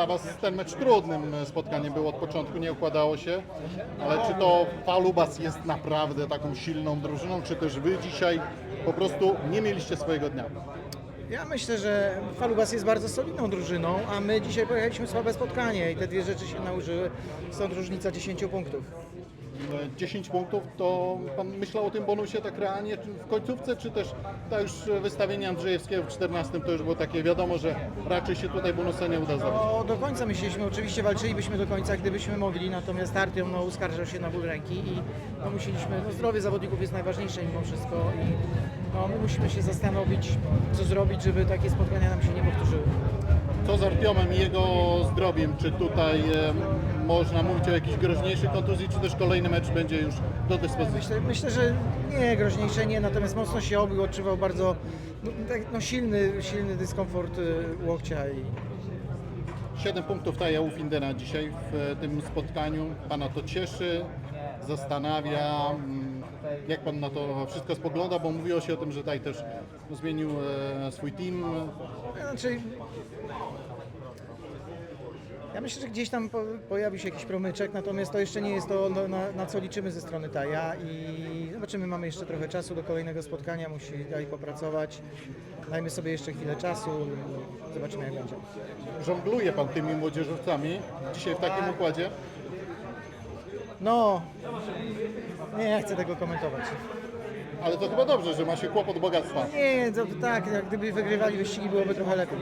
dla Was ten mecz trudnym spotkaniem był od początku, nie układało się, ale czy to Falubas jest naprawdę taką silną drużyną, czy też Wy dzisiaj po prostu nie mieliście swojego dnia? Ja myślę, że Falubas jest bardzo solidną drużyną, a my dzisiaj pojechaliśmy słabe spotkanie i te dwie rzeczy się nałożyły. Stąd różnica 10 punktów. 10 punktów, to Pan myślał o tym bonusie tak realnie w końcówce, czy też to już wystawienie Andrzejewskiego w 14 to już było takie wiadomo, że raczej się tutaj bonusa nie uda zdobyć. No, do końca myśleliśmy, oczywiście walczylibyśmy do końca, gdybyśmy mogli, natomiast Artyom no, uskarżał się na ból ręki i no, musieliśmy, no, zdrowie zawodników jest najważniejsze mimo wszystko i no, my musimy się zastanowić, co zrobić, żeby takie spotkania nam się nie powtórzyły. Co z Artiomem i jego zdrowiem? Czy tutaj e, można mówić o jakiejś groźniejszej kontuzji, czy też kolejny mecz będzie już do dyspozycji? Myślę, myślę, że nie, groźniejsze nie, natomiast mocno się obył, odczuwał bardzo no, tak, no, silny, silny dyskomfort y, łokcia i 7 punktów daje u Findena dzisiaj w e, tym spotkaniu. Pana to cieszy, zastanawia. mm, Jak Pan na to wszystko spogląda? Bo mówiło się o tym, że tutaj też zmienił e, swój team. Znaczy, ja myślę, że gdzieś tam po, pojawi się jakiś promyczek, natomiast to jeszcze nie jest to, na, na co liczymy ze strony Taja i zobaczymy, mamy jeszcze trochę czasu do kolejnego spotkania, musi dalej popracować. Dajmy sobie jeszcze chwilę czasu, zobaczymy jak będzie. Żongluje Pan tymi młodzieżowcami dzisiaj w takim układzie. No, nie chcę tego komentować. Ale to chyba dobrze, że ma się kłopot bogactwa. Nie, to, tak, jak gdyby wygrywali wyścigi byłoby trochę lepiej.